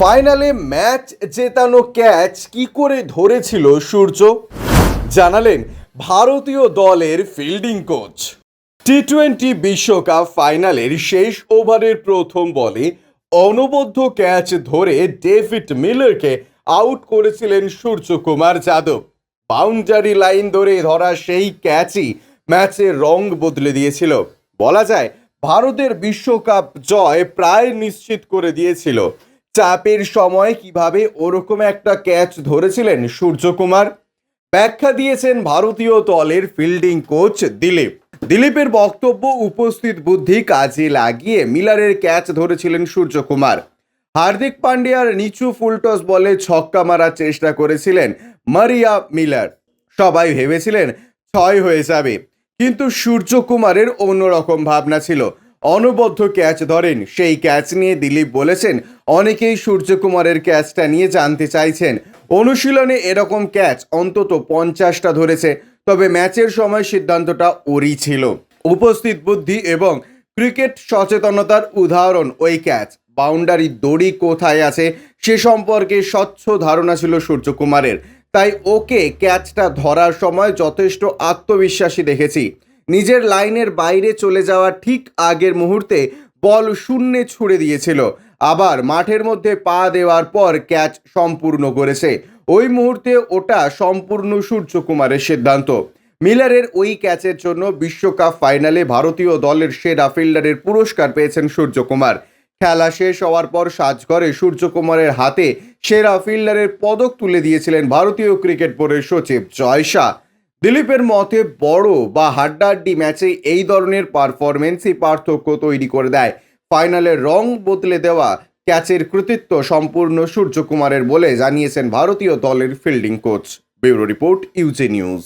ফাইনালে match জেতানো catch কি করে ধরেছিল সূর্য? জানালেন ভারতীয় দলের ফিল্ডিং কোচ। টি টোয়েন্টি বিশ্বকাপ ফাইনালের শেষ ওভারের প্রথম বলে অনবদ্য ক্যাচ ধরে ডেভিড মিলারকে আউট করেছিলেন সূর্যকুমার যাদব। বাউন্ডারি লাইন ধরে ধরা সেই ক্যাচই ম্যাচের রং বদলে দিয়েছিল। বলা যায়, ভারতের বিশ্বকাপ জয় প্রায় নিশ্চিত করে দিয়েছিল। চাপের সময় কীভাবে ওরকম একটা ক্যাচ ধরেছিলেন সূর্যকুমার? ব্যাখ্যা দিয়েছেন ভারতীয় দলের ফিল্ডিং কোচ দিলীপ। দিলীপের বক্তব্য, উপস্থিত বুদ্ধি কাজে লাগিয়ে মিলারের ক্যাচ ধরেছিলেন সূর্যকুমার। হার্দিক পান্ডিয়ার নিচু ফুলটস বলে ছক্কা মারার চেষ্টা করেছিলেন মারিয়া মিলার। সবাই ভেবেছিলেন ছয় হয়ে যাবে, কিন্তু সূর্যকুমারের অন্যরকম ভাবনা ছিল। অনবদ্য ক্যাচ ধরেন। সেই ক্যাচ নিয়ে দিলীপ বলেছেন, অনেকেই সূর্যকুমারের ক্যাচটা নিয়ে জানতে চাইছেন। অনুশীলনে এরকম ক্যাচ অন্তত পঞ্চাশটা ধরেছে, তবে ম্যাচের সময় সিদ্ধান্তটা ওরই ছিল। উপস্থিত বুদ্ধি এবং ক্রিকেট সচেতনতার উদাহরণ ওই ক্যাচ। বাউন্ডারি দড়ি কোথায় আছে সে সম্পর্কে স্বচ্ছ ধারণা ছিল সূর্যকুমারের। তাই ওকে ক্যাচটা ধরার সময় যথেষ্ট আত্মবিশ্বাসী দেখেছি। নিজের লাইনের বাইরে চলে যাওয়ার ঠিক আগের মুহূর্তে বল শূন্যে ছুড়ে দিয়েছিল। আবার মাঠের মধ্যে পা দেওয়ার পর ক্যাচ সম্পূর্ণ করেছে ওই মুহূর্তে ওটা সম্পূর্ণ সূর্যকুমারের সিদ্ধান্ত। মিলারের ওই ক্যাচের জন্য বিশ্বকাপ ফাইনালে ভারতীয় দলের সেরা ফিল্ডারের পুরস্কার পেয়েছেন সূর্যকুমার। খেলা শেষ হওয়ার পর সাজঘরে সূর্যকুমারের হাতে সেরা ফিল্ডারের পদক তুলে দিয়েছিলেন ভারতীয় ক্রিকেট বোর্ডের সচিব জয় শাহ। দিলীপের মতে বড় বা হাড্ডাহাড্ডি ম্যাচে এই ধরনের পারফরমেন্সই পার্থক্য তৈরি করে দেয়। ফাইনালে রং বদলে দেওয়া, ক্যাচের কৃতিত্ব সম্পূর্ণ সূর্যকুমারের বলে জানিয়েছেন ভারতীয় দলের fielding coach. Bureau report UJ news.